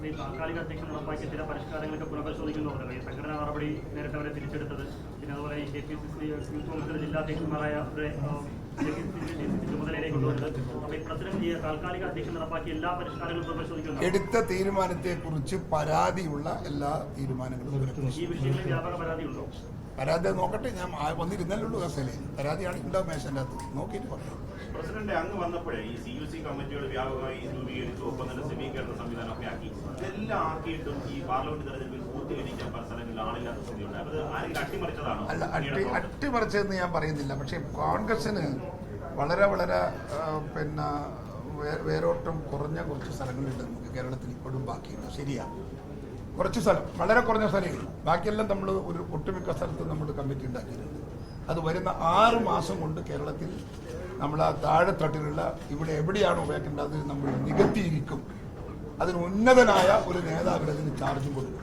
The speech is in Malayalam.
താൽക്കാലിക അധ്യക്ഷൻ നടപ്പാക്കിയ ചില പരിഷ്കാരങ്ങളൊക്കെ പുനഃപരിശോധിക്കുന്നുണ്ടല്ലോ ഈ സംഘടനാ നടപടി നേരിട്ട് അവരെ തിരിച്ചെടുത്തത്. പിന്നെ അതുപോലെ ഈ K P C C youth കോൺഗ്രസിന്റെ ജില്ലാ അധ്യക്ഷന്മാരായ അവരെ കെ പി സി സി ചുമതലയിലേക്ക് കൊണ്ടുവരുന്നത് അപ്പോൾ ഈ പ്രസിഡന്റ് ഈ താൽക്കാലിക അധ്യക്ഷൻ നടപ്പാക്കിയ എല്ലാ പരിഷ്കാരങ്ങളും പുനഃപരിശോധിക്കുന്നു. എടുത്ത തീരുമാനത്തെക്കുറിച്ച് പരാതിയുള്ള എല്ലാ തീരുമാനങ്ങളും. ഈ വിഷയങ്ങളിൽ വ്യാപക പരാതിയുണ്ടോ? പരാതി നോക്കട്ടെ. ഞാൻ വന്നിരുന്നല്ലേ ഉള്ളൂ കസേലയിൽ പരാതിയാണ് ഉണ്ടാവും മേശന്റെ അകത്ത് നോക്കിയിട്ട് പറയാം. പ്രസിഡന്റ് അങ്ങ് വന്നപ്പോഴേ ഈ സി യു സി കമ്മിറ്റികൾ വ്യാപകമായി അല്ല അട്ടി അട്ടിമറിച്ചതെന്ന് ഞാൻ പറയുന്നില്ല. പക്ഷേ കോൺഗ്രസിന് വളരെ വളരെ പിന്നെ വേരോട്ടം കുറഞ്ഞ കുറച്ച് സ്ഥലങ്ങളുണ്ട് നമുക്ക് കേരളത്തിൽ ഇപ്പോഴും ബാക്കിയുണ്ട്. ശരിയാണ് കുറച്ച് സ്ഥലം വളരെ കുറഞ്ഞ സ്ഥലങ്ങൾ ബാക്കിയെല്ലാം നമ്മൾ ഒരു ഒട്ടുമിക്ക സ്ഥലത്ത് നമ്മൾ കമ്മിറ്റി ഉണ്ടാക്കിയിട്ടുണ്ട്. അത് വരുന്ന ആറ് മാസം കൊണ്ട് കേരളത്തിൽ നമ്മൾ ആ താഴെത്തട്ടിലുള്ള ഇവിടെ എവിടെയാണ് വേക്കേണ്ടത് അത് നമ്മൾ നികത്തിയിരിക്കും. അതിന് ഉന്നതനായ ഒരു നേതാവിന് അതിന് ചാർജും കൊടുക്കും.